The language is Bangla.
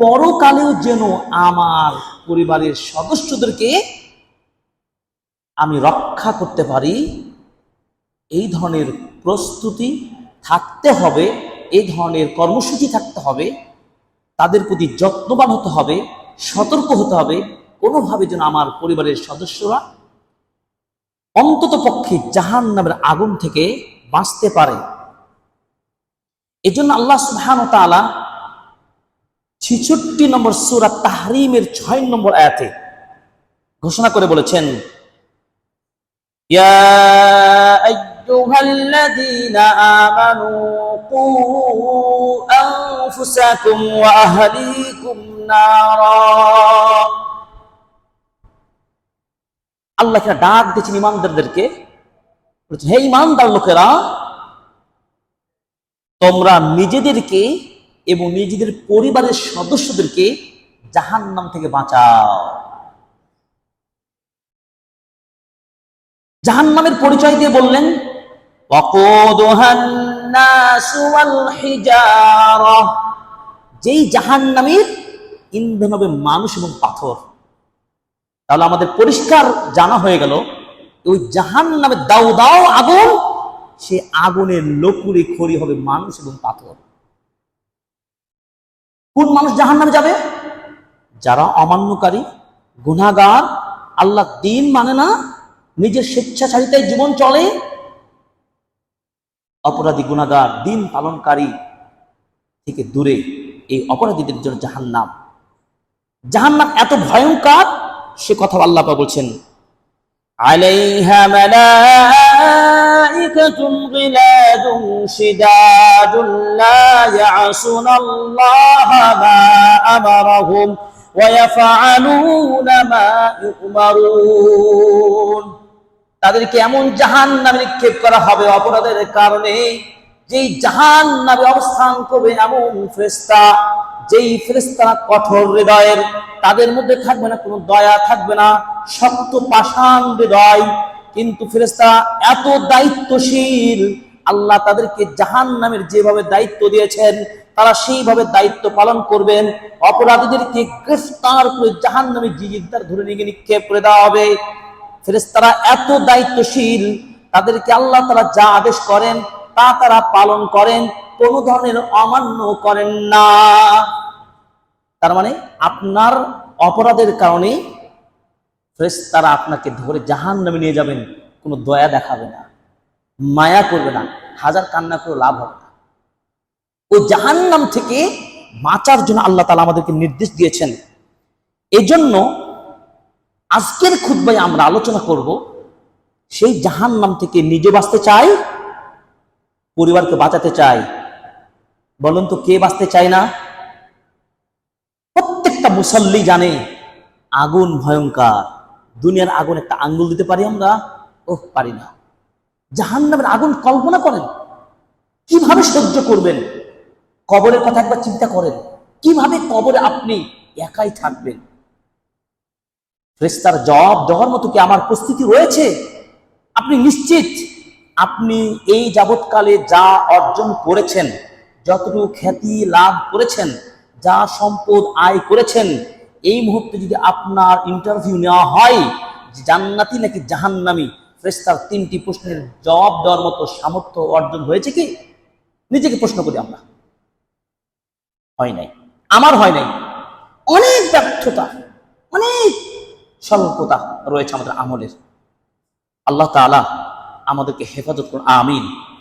পরকালেও যেন আমার পরিবারের সদস্যদেরকে আমি রক্ষা করতে পারি, এই ধরনের প্রস্তুতি থাকতে হবে, এই ধরনের কর্মসূচি থাকতে হবে, তাদের প্রতি যত্নবান হতে হবে, সতর্ক হতে হবে, কোনোভাবে যেন আমার পরিবারের সদস্যরা অন্তত পক্ষে জাহান নামের আগুন থেকে বাঁচতে পারে। এজন্য আল্লাহ সুবহান তাআলা ছিষট্টি নম্বর সুরা তাহরিমের ছয় নম্বর আয়াতে ঘোষণা করে বলেছেন আল্লাহ ডাক দিয়েছেন ইমানদারদেরকে। হে ইমানদার লোকেরা, তোমরা নিজেদেরকে এবং নিজেদের পরিবারের সদস্যদেরকে জাহান্নাম থেকে বাঁচাও। জাহান্নামের পরিচয় দিয়ে বললেন যেই জাহান্নামের ইন্ধন হবে মানুষ এবং পাথর। তাহলে আমাদের পরিষ্কার জানা হয়ে গেল, ওই জাহান নামের দাও দাও আগুন, সে আগুনের লকুরি খড়ি হবে মানুষ এবং পাথর। কোন মানুষ জাহান নামে যাবে? যারা অমান্যকারী গুণাগার আল্লাহ দিন মানে না, নিজের স্বেচ্ছাচারিতায় জীবন চলে। অপরাধী গুণাগার দিন পালনকারী থেকে দূরে এই অপরাধীদের জন্য জাহান নাম জাহান নাম এত ভয়ঙ্কর, সে কথা আল্লাহ বলছেন, আলাইহা মালাইকাতুন يعصون الله ما أمرهم ويفعلون ما يؤمرون তাদেরকে এমন জাহান নামে নিক্ষেপ করা হবে অপরাধের কারণে যেই জাহান নামে অবস্থান করবে এমন ফেরেশতা যেই ফেরেশতা কঠোর হৃদয়ের তাদের মধ্যে থাকবে না কোনো দয়া থাকবে না শক্ত পাষাণ হৃদয় কিন্তু ফেরেশতা এত দায়িত্বশীল আল্লাহ তাদেরকে জাহান নামের যেভাবে দায়িত্ব দিয়েছেন, তারা সেইভাবে দায়িত্ব পালন করবেন। অপরাধীদেরকে গ্রেফতার করে জাহান নামে জিজিদার ধরে নিয়ে নিক্ষেপ করে দেওয়া হবে। ফেরেশতারা এত দায়িত্বশীল, তাদেরকে আল্লাহ তারা যা আদেশ করেন, তা তারা পালন করেন, কোনো ধরনের অমান্য করেন না। তার মানে আপনার অপরাধের কারণে ফেরেশতারা আপনাকে ধরে জাহান নামে নিয়ে যাবেন, কোনো দয়া দেখাবে না। মায়া করবে না, হাজার কান্না করে লাভ হবে না। ওই জাহান্নাম থেকে বাঁচার জন্য আল্লাহ তালা আমাদেরকে নির্দেশ দিয়েছেন। এজন্য আজকের খুদ্ায় আমরা আলোচনা করব, সেই জাহান্নাম থেকে নিজে বাঁচতে চাই পরিবারকে বাঁচাতে চাই বলুন তো, কে বাঁচতে চায় না? প্রত্যেকটা মুসল্লি জানে, আগুন ভয়ঙ্কর। দুনিয়ার আগুন একটা আঙ্গুল দিতে পারি আমরা? ওহ, পারি না। জাহান্নামের আগুন কল্পনা করেন। কীভাবে সহ্য করবেন? কবরের কথা একবার চিন্তা করেন। কীভাবে কবরে আপনি একাই থাকবেন? ফ্রেস্তার জবাব দেওয়ার মতো কি আমার প্রস্তুতি রয়েছে? আপনি নিশ্চিত আপনি এই যাবৎকালে যা অর্জন করেছেন, যতটুকু খ্যাতি লাভ করেছেন, যা সম্পদ আয় করেছেন, এই মুহূর্তে যদি আপনার ইন্টারভিউ নেওয়া হয়, জান্নাতি নাকি জাহান্নামি ফ্রেস্তার তিনটি প্রশ্নের জবাব দেওয়ার মতো সামর্থ্য অর্জন হয়েছে কি? নিজেকে প্রশ্ন করি আমরা। হয় নাই। আমার হয় নাই। অনেক ব্যর্থতা, অনেক স্বল্পতা রয়েছে আমাদের আমলের। আল্লাহ তালা আমাদেরকে হেফাজত করুন। আমিন।